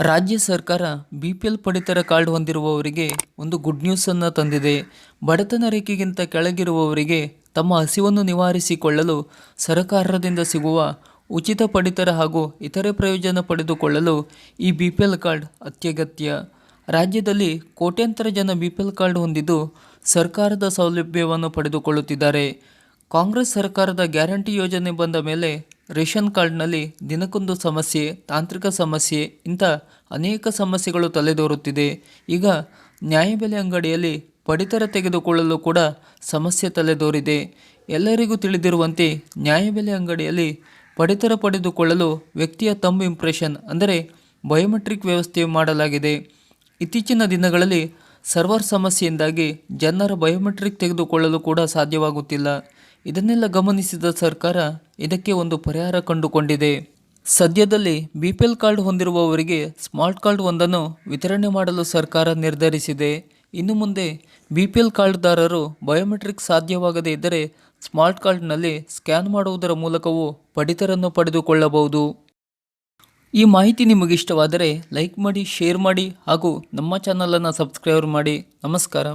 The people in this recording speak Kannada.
ರಾಜ್ಯ ಸರ್ಕಾರ ಬಿ ಪಿ ಎಲ್ ಪಡಿತರ ಕಾರ್ಡ್ ಹೊಂದಿರುವವರಿಗೆ ಒಂದು ಗುಡ್ ನ್ಯೂಸನ್ನು ತಂದಿದೆ. ಬಡತನ ರೇಖೆಗಿಂತ ಕೆಳಗಿರುವವರಿಗೆ ತಮ್ಮ ಹಸಿವನ್ನು ನಿವಾರಿಸಿಕೊಳ್ಳಲು ಸರ್ಕಾರದಿಂದ ಸಿಗುವ ಉಚಿತ ಪಡಿತರ ಹಾಗೂ ಇತರೆ ಪ್ರಯೋಜನ ಪಡೆದುಕೊಳ್ಳಲು ಈ ಬಿ ಪಿ ಎಲ್ ಕಾರ್ಡ್ ಅತ್ಯಗತ್ಯ. ರಾಜ್ಯದಲ್ಲಿ ಕೋಟ್ಯಾಂತರ ಜನ ಬಿ ಪಿ ಎಲ್ ಕಾರ್ಡ್ ಹೊಂದಿದ್ದು ಸರ್ಕಾರದ ಸೌಲಭ್ಯವನ್ನು ಪಡೆದುಕೊಳ್ಳುತ್ತಿದ್ದಾರೆ. ಕಾಂಗ್ರೆಸ್ ಸರ್ಕಾರದ ಗ್ಯಾರಂಟಿ ಯೋಜನೆ ಬಂದ ಮೇಲೆ ರೇಷನ್ ಕಾರ್ಡ್ನಲ್ಲಿ ದಿನಕ್ಕೊಂದು ಸಮಸ್ಯೆ, ತಾಂತ್ರಿಕ ಸಮಸ್ಯೆ, ಇಂಥ ಅನೇಕ ಸಮಸ್ಯೆಗಳು ತಲೆದೋರುತ್ತಿದೆ. ಈಗ ನ್ಯಾಯಬೆಲೆ ಅಂಗಡಿಯಲ್ಲಿ ಪಡಿತರ ತೆಗೆದುಕೊಳ್ಳಲು ಕೂಡ ಸಮಸ್ಯೆ ತಲೆದೋರಿದೆ. ಎಲ್ಲರಿಗೂ ತಿಳಿದಿರುವಂತೆ ನ್ಯಾಯಬೆಲೆ ಅಂಗಡಿಯಲ್ಲಿ ಪಡಿತರ ಪಡೆದುಕೊಳ್ಳಲು ವ್ಯಕ್ತಿಯ ತಮ್ಮ ಇಂಪ್ರೆಷನ್ ಅಂದರೆ ಬಯೋಮೆಟ್ರಿಕ್ ವ್ಯವಸ್ಥೆ ಮಾಡಲಾಗಿದೆ. ಇತ್ತೀಚಿನ ದಿನಗಳಲ್ಲಿ ಸರ್ವರ್ ಸಮಸ್ಯೆಯಿಂದಾಗಿ ಜನರ ಬಯೋಮೆಟ್ರಿಕ್ ತೆಗೆದುಕೊಳ್ಳಲು ಕೂಡ ಸಾಧ್ಯವಾಗುತ್ತಿಲ್ಲ. ಇದನ್ನೆಲ್ಲ ಗಮನಿಸಿದ ಸರ್ಕಾರ ಇದಕ್ಕೆ ಒಂದು ಪರಿಹಾರ ಕಂಡುಕೊಂಡಿದೆ. ಸದ್ಯದಲ್ಲಿ ಬಿ ಪಿ ಎಲ್ ಕಾರ್ಡ್ ಹೊಂದಿರುವವರಿಗೆ ಸ್ಮಾರ್ಟ್ ಕಾರ್ಡ್ ಒಂದನ್ನು ವಿತರಣೆ ಮಾಡಲು ಸರ್ಕಾರ ನಿರ್ಧರಿಸಿದೆ. ಇನ್ನು ಮುಂದೆ ಬಿ ಪಿ ಎಲ್ ಕಾರ್ಡ್ದಾರರು ಬಯೋಮೆಟ್ರಿಕ್ ಸಾಧ್ಯವಾಗದೇ ಇದ್ದರೆ ಸ್ಮಾರ್ಟ್ ಕಾರ್ಡ್ನಲ್ಲಿ ಸ್ಕ್ಯಾನ್ ಮಾಡುವುದರ ಮೂಲಕವೂ ಪಡಿತರನ್ನು ಪಡೆದುಕೊಳ್ಳಬಹುದು. ಈ ಮಾಹಿತಿ ನಿಮಗಿಷ್ಟವಾದರೆ ಲೈಕ್ ಮಾಡಿ, ಶೇರ್ ಮಾಡಿ ಹಾಗೂ ನಮ್ಮ ಚಾನಲನ್ನು ಸಬ್ಸ್ಕ್ರೈಬ್ ಮಾಡಿ. ನಮಸ್ಕಾರ.